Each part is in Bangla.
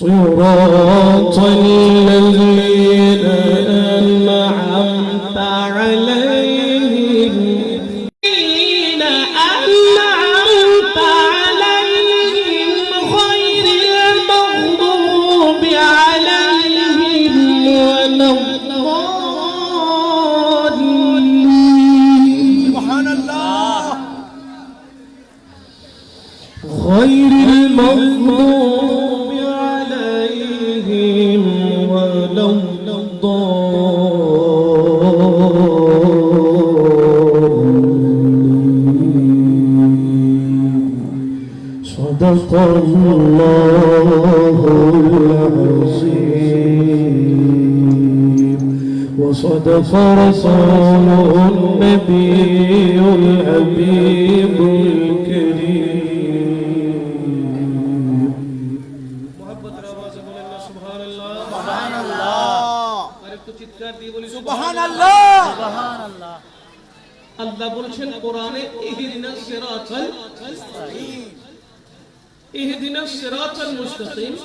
صراط الذين وصدق رسوله النبي الحبيب الكريم মোহাম্মতের আওয়াজে বলেন না সুবহানাল্লাহ سبحان الله আর একটু চিৎকার দিয়ে বলি سبحان الله আল্লাহ বলছেন কোরআনে ইহদিনাস সিরাতাল اهدنا الصراط المستقيم.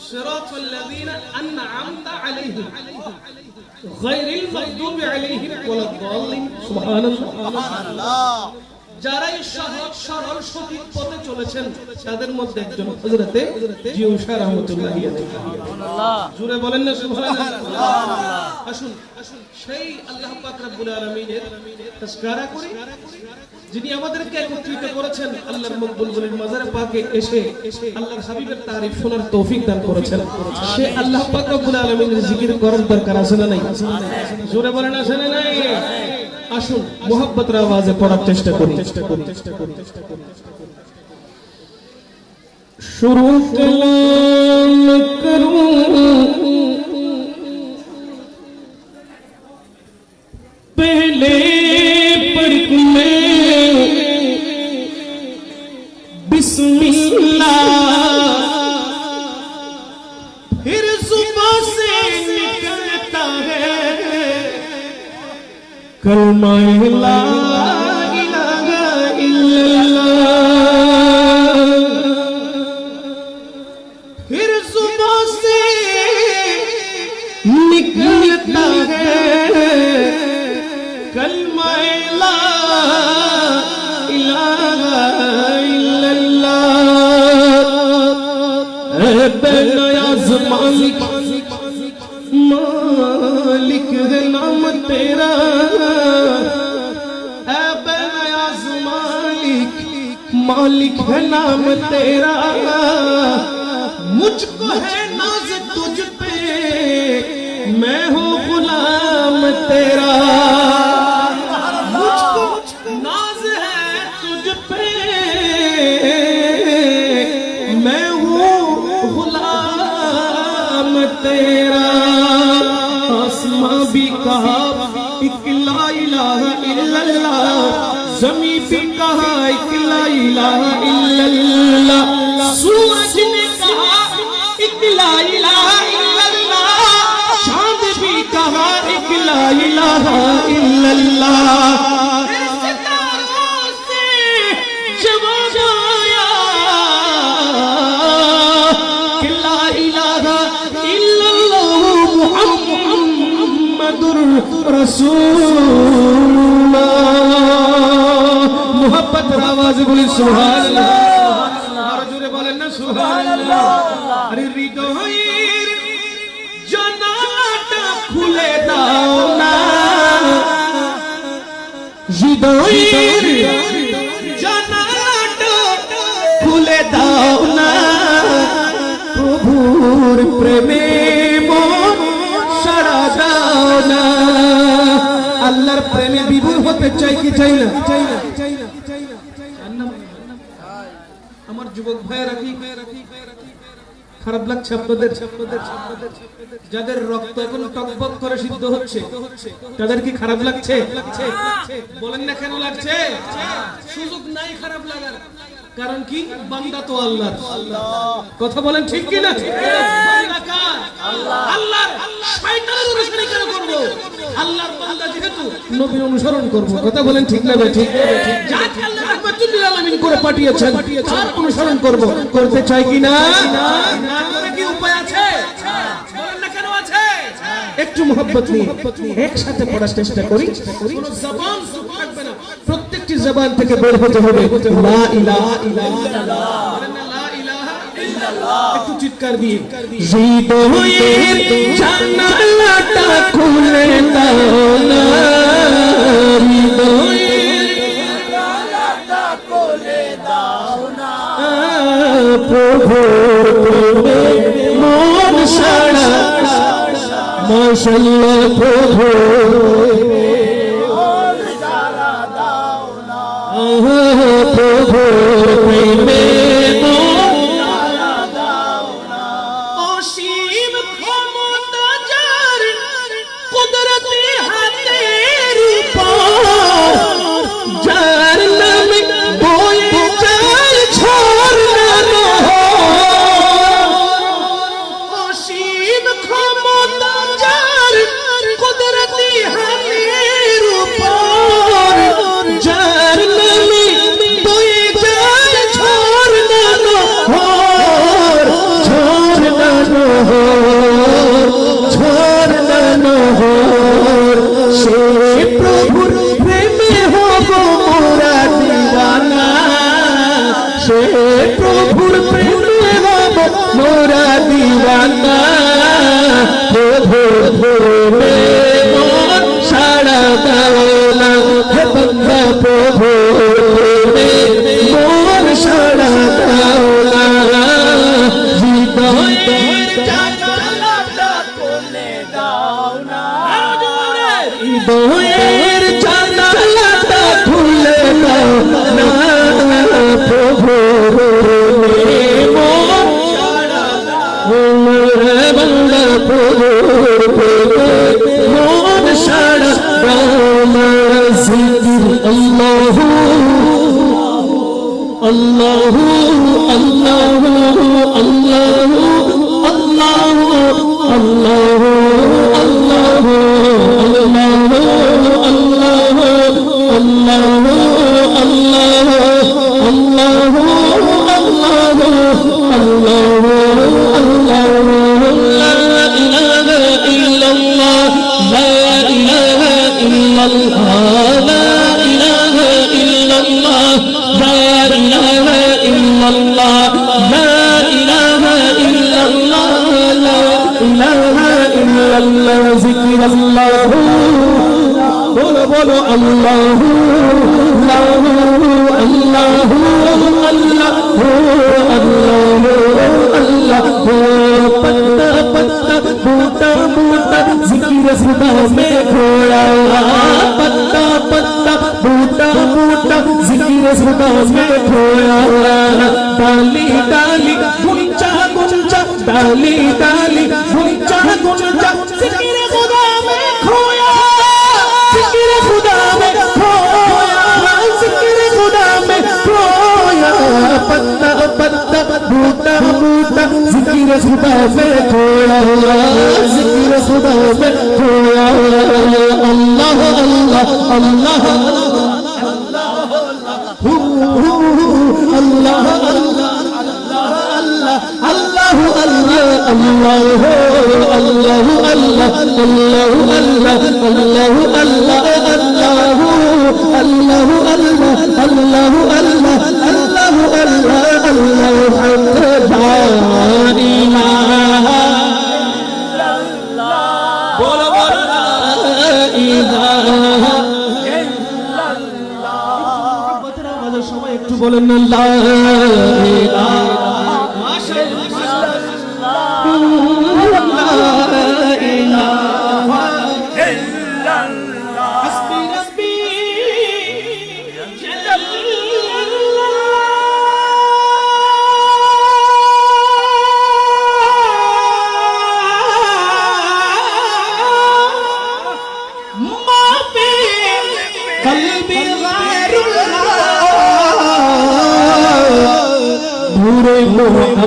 صراط الذين أنعمت عليهم. غير المغضوب عليهم ولا الضالين. سبحان الله. سبحان الله. এই সহজ সরল সঠিক পথে চলেছেন তাদের মধ্যে একজন হযরতে জিউশা রাহমাতুল্লাহি জুড়ে বলেন না সুবহানাল্লাহ? আসুন সেই আল্লাহ পাক রব্বুল আলামিনের তাজকিরা করি যিনি আমাদেরকে একত্রিত করেছেন আল্লাহর মকবুল বলির মাজারে পাকে এসে আল্লাহর হাবিবের তারিফ শোনার তৌফিক দান করেছেন। সে আল্লাহ পাক রব্বুল আলামিনের জিকির করার দরকার আছে না নাই? জোরে বলেন আছে না নাই? আসুন মোহাব্বতের আওয়াজে পড়ার চেষ্টা করি। চেষ্টা করি চেষ্টা করি कलमा رسول اللہ محبت آواز بولی سبحان اللہ খুলে দাও না প্রভুর প্রেমে মন সারা দাও না আল্লাহর প্রেমে বিভোর হতে চাই কি চাই না চাই না চাই না চাই না আমার যুবক ভাইয়েরা কি খারাপ লাগছে আপনাদের? যাদের রক্ত এখন টকবক করে সিদ্ধ হচ্ছে তাদের কি খারাপ লাগছে? বলেন না কেন লাগছে? সুযোগ নাই খারাপ লাগার। কারণ কি? বান্দা তো আল্লাহ। কথা বলেন ঠিক কি না কথা বলেন ঠিক আল্লাহ অনুসরণ করব। করতে চাই কি উপায় আছে? একটু মহব্বত একসাথে পড়ার চেষ্টা করি। প্রত্যেকটি জবান থেকে বের হতে হবে। লা ইলাহা ইল্লাল্লাহ। না। একটু চিৎকার দিয়ে। হৃদয়ের জানালাটা খুলে দাও না। হৃদয়ের প্রভু মন সারা। মাশাল্লাহ প্রভু প্রভু প্রেমের بولو اللہ اللہ اللہ اللہ پتا پتا بوٹا بوٹا ذکر خدا میں گھوڑا پتا پتا بوٹا بوٹا ذکر خدا میں گھوڑا ڈالی ڈالی گنچا گنچا ڈالی ڈالی گنچا گنچا ذکر خدا पत्ता पत्ता बूटा बूटा जिक्र खुदा में खोया जिक्र खुदा में खोया अल्लाह अल्लाह अल्लाह अल्लाह अल्लाह अल्लाह अल्लाह अल्लाह अल्लाह अल्लाह अल्लाह अल्लाह अल्लाह अल्लाह अल्लाह अल्लाह अल्लाह अल्लाह বলেন আল্লাহ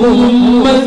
محمد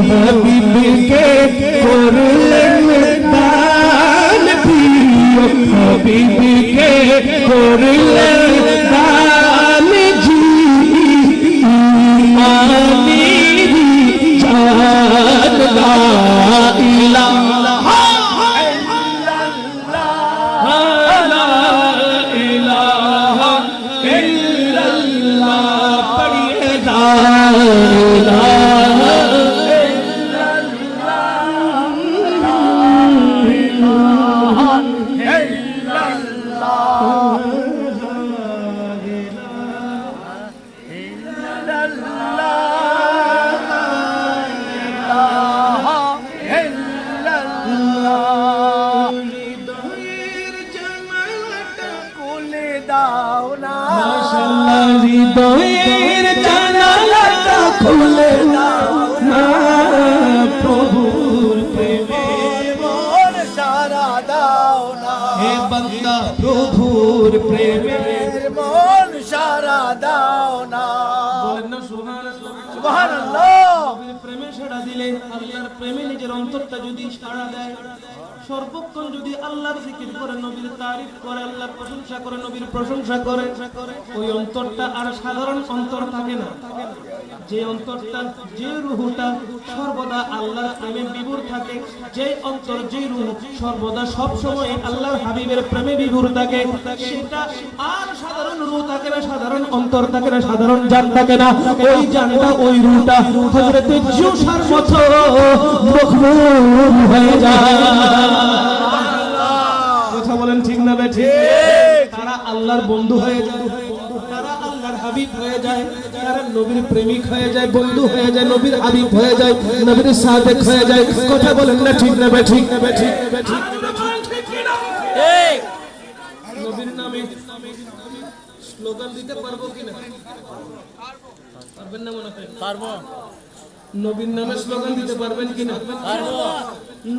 হাবিবকে করলেন দান প্রিয় হাবিবকে করলেন মাশাআল্লাহ হৃদয়ের জানালাটা খুলে দাও না। প্রভুর প্রেমে। সারা দাও না। হে বান্দা প্রভুর প্রেমে। মন সারা দাও না। সুবহানাল্লাহ সুবহানাল্লাহ। প্রেমে সাড়া দিলে আল্লাহর প্রেমে নিজের অন্তরটা যদি সাড়া দেয় সর্বক্ষণ যদি আল্লাহর জিকির করে, নবীর তারিফ করে, আল্লাহর প্রশংসা করে, নবীর প্রশংসা করে, ওই অন্তরটা আর সাধারণ অন্তর থাকে না। যে অন্তরটা, যে রুহুটা সর্বদা আল্লাহর প্রেমে বিভোর থাকে যে অন্তর যে রুহ সর্বদা সব সময় আল্লাহর হাবিবের প্রেমে বিভোর থাকে, সেটা আর সাধারণ রুহ থাকে না, সাধারণ অন্তর থাকে না, সাধারণ জান থাকে না। ওই জানটা, ওই রুহটা হযরতে জুসার মতো মখমুম হয়ে যায়। ঠিক না বে ঠিক? তারা আল্লাহর বন্ধু হয়ে যায়। তারা আল্লাহর হাবিব হয়ে যায়। তারা নবীর প্রেমিক হয়ে যায় বন্ধু হয়ে যায় নবীর হাবিব হয়ে যায় নবীর সাদেক হয়ে যায়। কথা বলেন না ঠিক না বে ঠিক? না বে ঠিক। না বে ঠিক না বে ঠিক নবীর নামে স্লোগান দিতে পারব কিনা পারবেন না মনে হয়? পারব। নবীর নামে স্লোগান দিতে পারবেন কিনা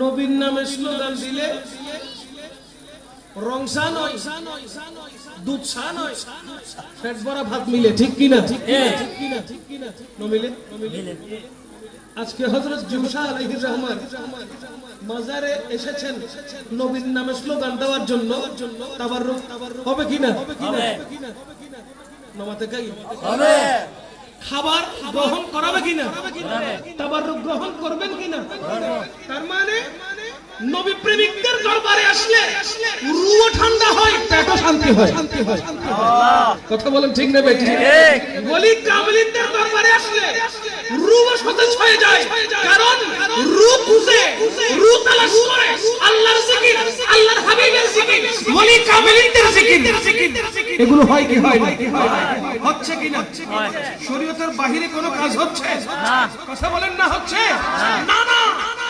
নবীর নামে স্লোগান দিলে রংসা নয় দুধ নয় পেট ভরা ভাত মিলে ঠিক কিনা? ঠিক কিনা? ঠিক কিনা? নমিলে নমিলে আজকে আলাইহির রহমান মাজারে এসেছেন নবীর নামে স্লোগান দেওয়ার জন্য। হবে কিনা? নমাতে কাই হবে। খাবার গ্রহণ করাবে কিনা? তাবাররুক গ্রহণ করবেন কিনা? তার মানে নবী প্রেমিকদের দরবারে আসলে রুও ঠান্ডা হয় পেটও শান্তি হয়। শান্তি হয় কথা বলেন ঠিক না বলি কামলিনদের দরবারে আসলে রুও সতেজ হয়ে যায় কারণ রু খুঁজে রু তালাশ করে আল্লাহর জিকির আল্লাহর হাবিবের জিকির বলি কামলিনদের জিকির। এগুলো হয় কি হয় না? হচ্ছে কি না? শরীয়তের বাহিরে কোনো কাজ হচ্ছে? কথা বলেন না হচ্ছে? না না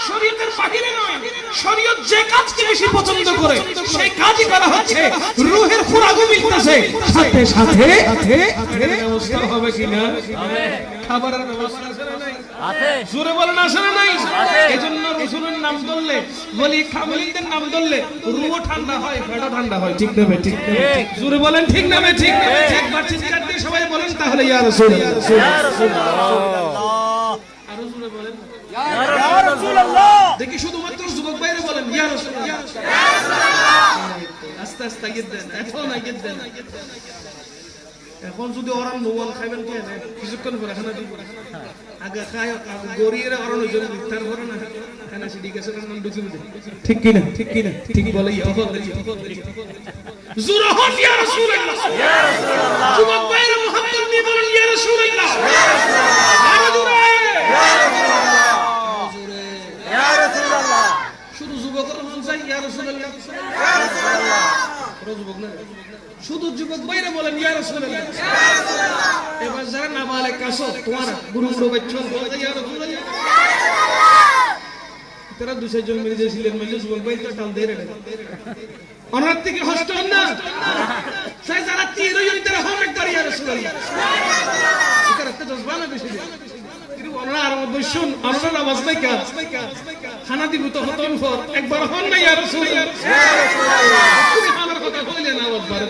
শরীয়তের বাহিরে নয় শরীয়ত যে কাজকে বেশি পছন্দ করে সেই কাজই করা হচ্ছে। রুহের খোরাকও মিলতেছে। সাথে সাথে সাথে ব্যবস্থা হবে কিনা খাবারের ব্যবস্থা আছে না আছে। জোরে বলেন আসলে নাই? এজন্য রসুলের নাম ধরলে বলি খামলিদের নাম ধরলে রুও ঠান্ডা হয় পেটও ঠান্ডা হয়। ঠিক নেবে ঠিক জোরে বলেন ঠিক নেবে ঠিক একবার চিৎকার দিয়ে সবাই বলেন তাহলে ইয়া রাসূল ইয়া দেখি শুধুমাত্র যুবক বাইরে বলেন ইয়া রাসূলুল্লাহ। আস্তে আস্তে দেন এখন দেন। এখন যদি ওরা নোয়ান খাইবেন কে? না কিছুক্ষণ পরে খানা দিব আগে খায় আগে গড়িয়ে অরণ হইছে তার পরে না। খানা সিডি গেছে না ঢুকি বুঝে ঠিক কি না ঠিক কি না ঠিক বলে বলে জোর হন ইয়া রাসূলুল্লাহ। যুবক বাইরে মুহাম্মদ নিয়ে বলেন ইয়া রাসূলুল্লাহ। আরও জোরে ইয়া রাসূলুল্লাহ শুধু যুবকের মন চাই ইয়া রাসূলুল্লাহ পুরো যুবক না শুধু যুবক বাইরে বলেন, ইয়া রাসূলুল্লাহ। এবার যারা নাবালেক কাছো তোমার গুরু গুরু বলে রাসূলুল্লাহ। তারা দুই চারজন মিলে যে ছিলেন মিলে যুবক ভাই তো টাল দিয়ে রেখে অনার থেকে হস্ত না। সেই যারা তীর হই তারা হন একবার, ইয়া রাসূলুল্লাহ। এটা রাখতে জজবা বেশি। আর অবশ্যই অনলার অবস্থায় কাজ খানা দিব তো হতন ফর একবার হন নাই আর তুমি আমার কথা কইলে না আওয়াজ বারে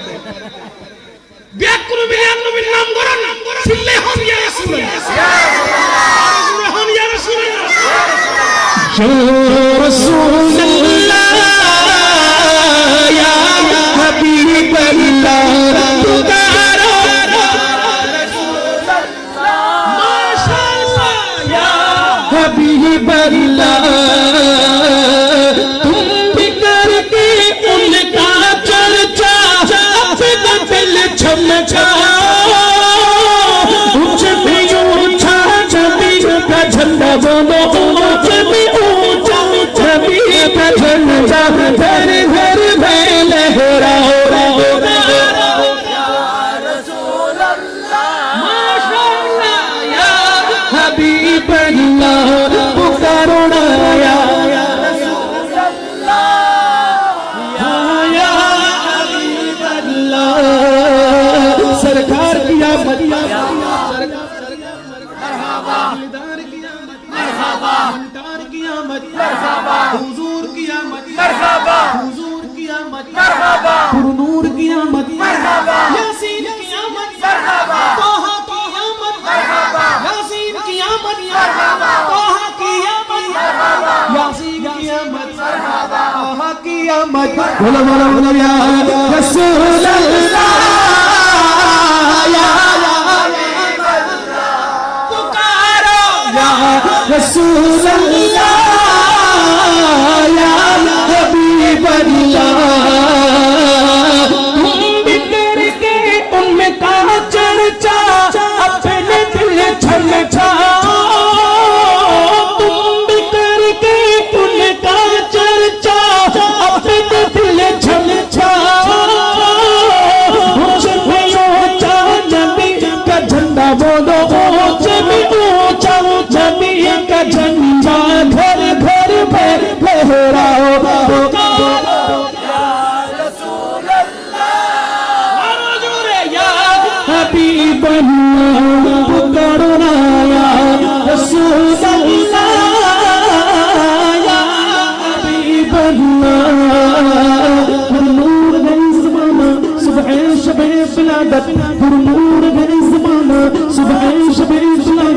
ব্যাক কোনো মিলিয়ান নবীর নাম ধরেন। চিল্লে হন ইয়া রাসূল হন ইয়া রাসূল রাসূলুল্লাহ ইয়া হাবিবাল্লাহ حبیب اللہ বলো বলো বলো ইয়া রাসূলুল্লাহ ইয়া হাবিবাল্লাহ का झंडा घर घर में लहराओ हबीब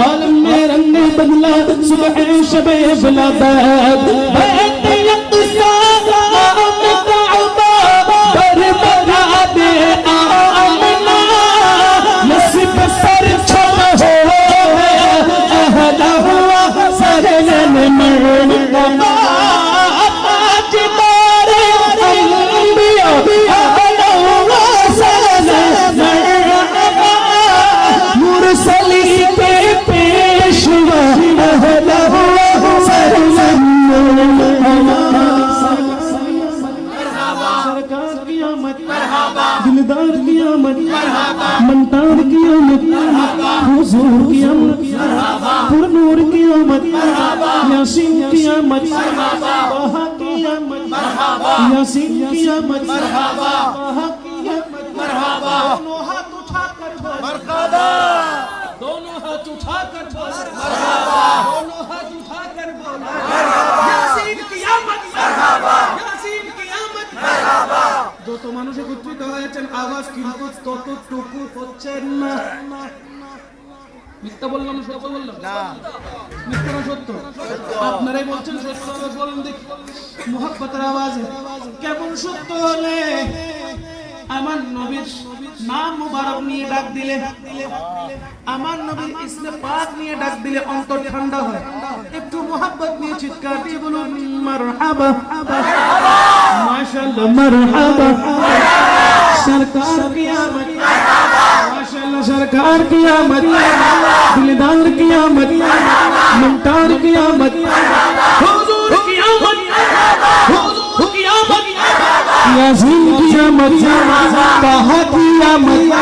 عالم میں رنگ بدلا صبح شب بلا باد پر نور کی آمد یاسین کی آمد بہا کی آمد یاسین کی آمد بہا کی آمد دونوں ہاتھ اٹھا کر مرحبا دونوں ہاتھ اٹھا کر مرحبا دونوں ہاتھ اٹھا کر یاسین کی آمد مرحبا۔ یاسین کی آمد مرحبا যত মানুষে উদ্ভূত হয়েছেন আওয়াজ কিন্তু তত টুকু হচ্ছেন না মিথ্যা বললাম না সত্য বললাম? না। মিথ্যা না সত্য? আপনারাই বলছেন সত্য বলেন দেখি। মোহাব্বতের আওয়াজে কেমন সত্য হলে? আমার নবীর নাম মুবারক নিয়ে ডাক দিলে আমার নবীর ইসমে পাক নিয়ে ডাক দিলে অন্তর ঠান্ডা হয়। একটু মোহাব্বত নিয়ে চিৎকার দিয়ে বলুন মারহাবা। মাশাআল্লাহ মারহাবা। সরকার سرکار کی آمد، دلدار کی آمد ممتار کی آمد، حضور کی آمد، حضور کی آمد یاسین کی آمد طاہا کی آمد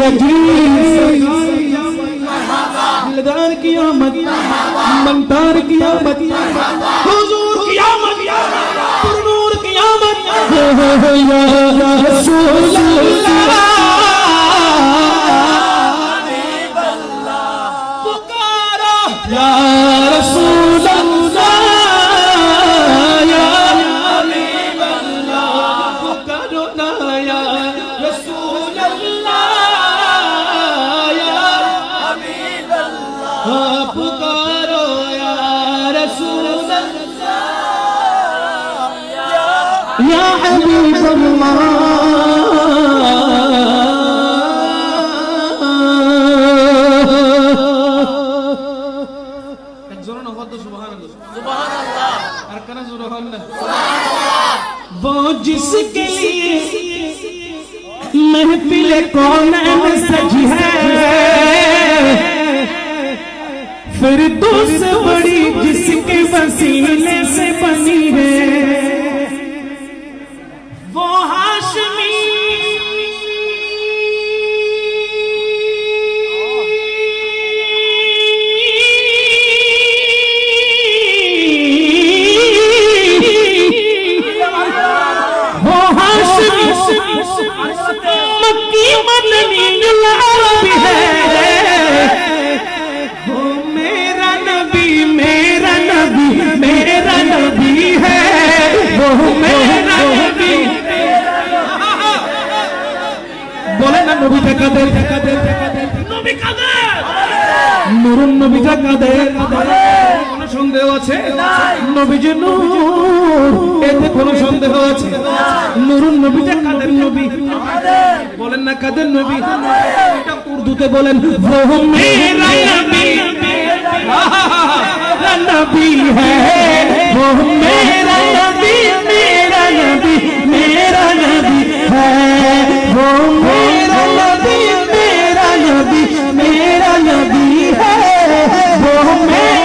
लगी दिलदार की आमद मनतार की आमद हुजूर की आमद पुरनूर की आमद या रसूल अल्लाह وہ جس کے لیے محفل کون میں ہے، پھر دوسرے بڑی جس کے وسیلے سے بنی ہے۔ নবীটা কাদের নবী কাদের নুরুন নবীটা কাদের সন্দেহ আছে? নবীজি নূর। এতে কোনো সন্দেহ আছে? নুরুন নবীটা কাদের নবী? বলেন না কাদের নবী? এটা উর্দুতে বলেন মেরা নবী। নবী। হ্যাঁ বহু মেরা নবী মেরা নবী মেরা মেরা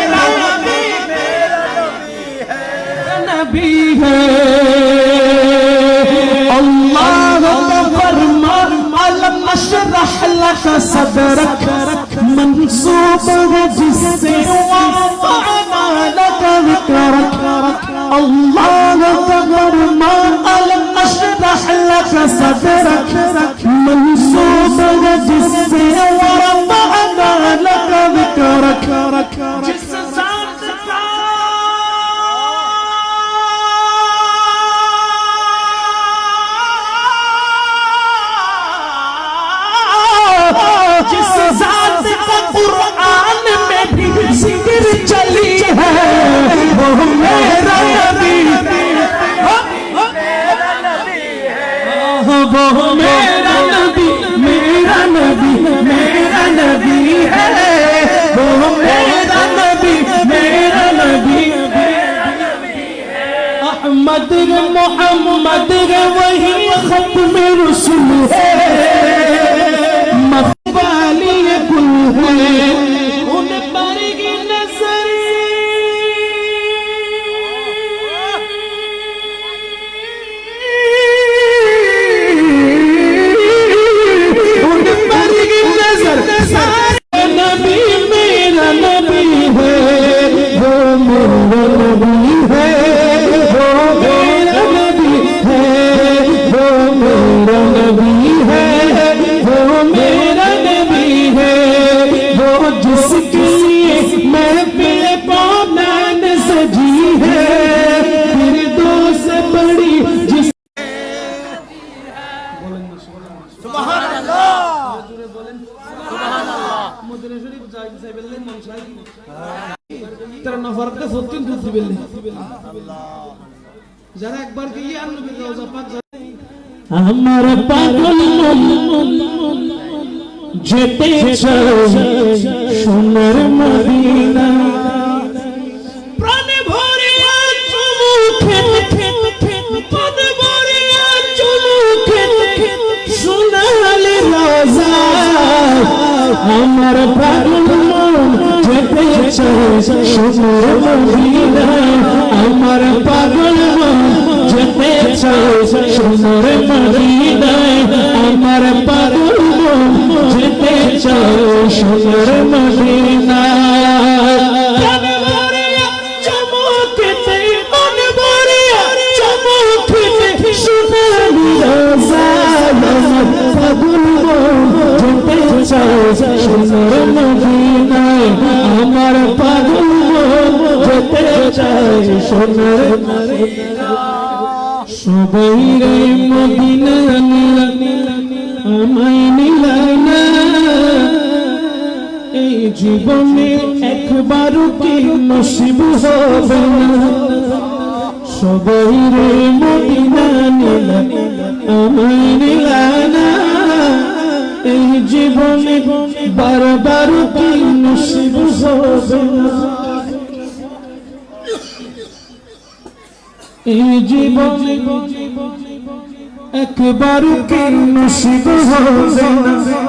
لك صدرك منصوب جس وضعنا لك ذكرك الله تغر ما ألم أشرح لك صدرك وہ میرا نبی میرا نبی میرا نبی ہے۔ وہ میرا نبی میرا نبی احمد محمد وہی তারা নফরতে ফতুন দুধ দিবেন যারা একবার গিয়ে আর নবীর রওজা পাক আমার পাগল মন যেতে চাই সোনার মদিনা। প্রাণে ভরিয়া চাই সোনার মদিনা আমার পাগল যেতে চাই সোনার মদিনায়। আমার পাগল যেতে চাই সোনার সবাই রে মদিনা আমায় নিলানা এই জীবনে একবারও কি নসিব হবে না সবাই রে মদিনা আমায় নিলানা এই জীবনে বারবার কি নসিব হবে না এই জীবনে একবার কি নসিব হবে না।